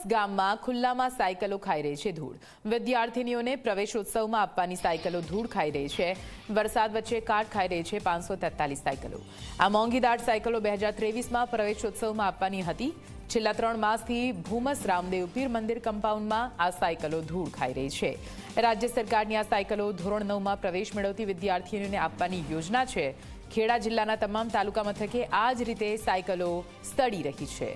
ભૂમસ ગામમાં ખુલ્લામાં સાયકલો ખાઈ રહી છે ધૂળ. વિદ્યાર્થીનીઓને પ્રવેશોત્સવમાં આપવાની સાયકલો ધૂળ ખાઈ રહી છે. વરસાદ વચ્ચે કાટ ખાઈ રહી છે પાંચસો તેતાલીસ સાયકલો. આ મોંઘીદાટ સાયકલો બે હજાર ત્રેવીસમાં પ્રવેશોત્સવમાં આપવાની હતી. છેલ્લા ત્રણ માસથી ભૂમસ રામદેવ પીર મંદિર કમ્પાઉન્ડમાં આ સાયકલો ધૂળ ખાઈ રહી છે. રાજ્ય સરકારની આ સાયકલો ધોરણ નવમાં પ્રવેશ મેળવતી વિદ્યાર્થીઓને આપવાની યોજના છે. ખેડા જિલ્લાના તમામ તાલુકા મથકે આ જ રીતે સાયકલો સડી રહી છે.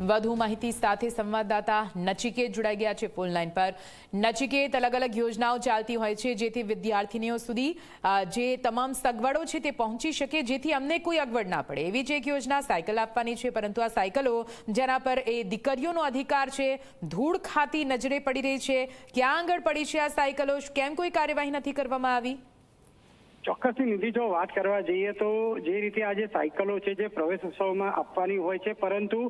વધુ માહિતી સાથે સંવાદદાતા નચિકેત જોડાઈ ગયા છે ફોનલાઈન પર. નચિકેત અલગ અલગ યોજનાઓ ચાલતી હોય છે, જેથી વિદ્યાર્થીનીઓ સુધી જે તમામ સગવડો છે તે પહોંચી શકે, જેથી અમને કોઈ અગવડ ના પડે. એવી જ એક યોજના સાયકલ આપવાની છે, પરંતુ આ સાયકલો જેના પર એ દીકરીઓનો અધિકાર છે, ધૂળ ખાતી નજરે પડી રહી છે. ક્યાં આગળ પડી છે આ સાયકલો? કેમ કોઈ કાર્યવાહી નથી કરવામાં આવી? ચોક્કસથી નિધિ, જો વાત કરવા જઈએ તો જે રીતે આજે સાયકલો છે જે પ્રવેશ ઉત્સવમાં આપવાની હોય છે, પરંતુ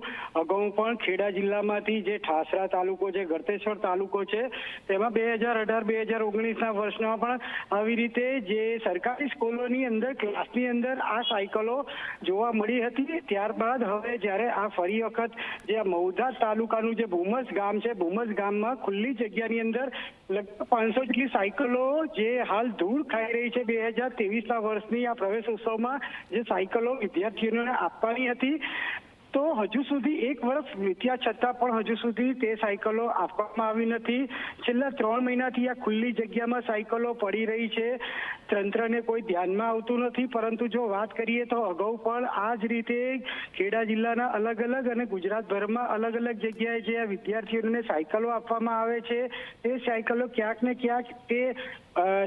અગાઉ પણ ખેડા જિલ્લામાંથી જે ઠાસરા તાલુકો છે ગરતેશ્વર તાલુકો છે, તેમાં બે હજાર અઢાર, બે હજાર ઓગણીસના વર્ષમાં પણ આવી રીતે જે સરકારી સ્કૂલોની અંદર, ક્લાસની અંદર આ સાયકલો જોવા મળી હતી. ત્યારબાદ હવે જ્યારે આ ફરી વખત જે મૌધા તાલુકાનું જે ભૂમસ ગામ છે, ભૂમસ ગામમાં ખુલ્લી જગ્યાની અંદર લગભગ પાંચસો જેટલી સાયકલો જે હાલ ધૂળ ખાઈ રહી છે બે હજાર ના વર્ષની આ પ્રવેશ ઉત્સવમાં જે સાયકલો વિદ્યાર્થીઓને આપવાની હતી. તો હજુ સુધી એક વર્ષ વીત્યા છતાં પણ હજુ સુધી તે સાયકલો આપવામાં આવી નથી. છેલ્લા ત્રણ મહિનાથી આ ખુલ્લી જગ્યામાં સાયકલો પડી રહી છે. તંત્રને કોઈ ધ્યાનમાં આવતું નથી, પરંતુ જો વાત કરીએ તો અગાઉ પણ આ જ રીતે ખેડા જિલ્લાના અલગ અલગ અને ગુજરાતભરમાં અલગ અલગ જગ્યાએ જે વિદ્યાર્થીઓને સાયકલો આપવામાં આવે છે, તે સાયકલો ક્યાંક ને ક્યાંક તે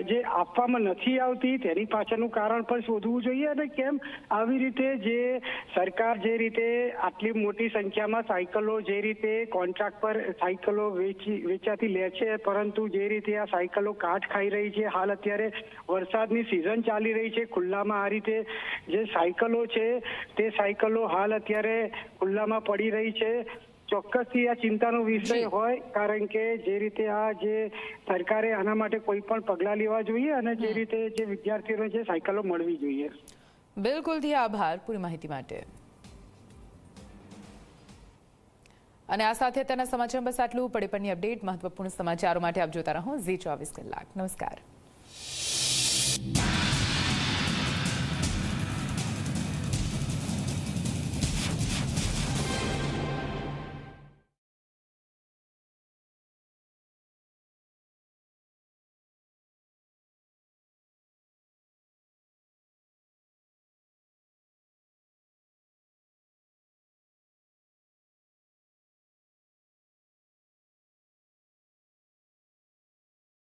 જે આપવામાં નથી આવતી તેની પાછળનું કારણ પણ શોધવું જોઈએ અને કેમ આવી રીતે જે સરકાર જે રીતે આટલી મોટી સંખ્યામાં સાયકલો જે રીતે કોન્ટ્રાક્ટ પર સાયકલો વેચી, વેચાતી લે છે, પરંતુ જે રીતે આ સાયકલો કાટ ખાઈ રહી છે, હાલ અત્યારે વરસાદની સિઝન ચાલી રહી છે, ખુલ્લામાં આ રીતે જે સાયકલો છે, તે સાયકલો હાલ અત્યારે ખુલ્લામાં પડી રહી છે. ચોક્કસથી આ ચિંતાનો વિષય હોય કારણ કે જે રીતે આ જે સરકારે આના માટે કોઈ પણ પગલાં લેવા જોઈએ અને જે રીતે જે વિદ્યાર્થીઓને જે સાયકલો મળવી જોઈએ. બિલકુલથી આભાર પૂરી માહિતી માટે. અને આ સાથે તેના સમાચાર બસ આટલું. પડે પણની અપડેટ મહત્વપૂર્ણ સમાચારો માટે આપ જોતા રહો ઝી ચોવીસ કલાક. નમસ્કાર.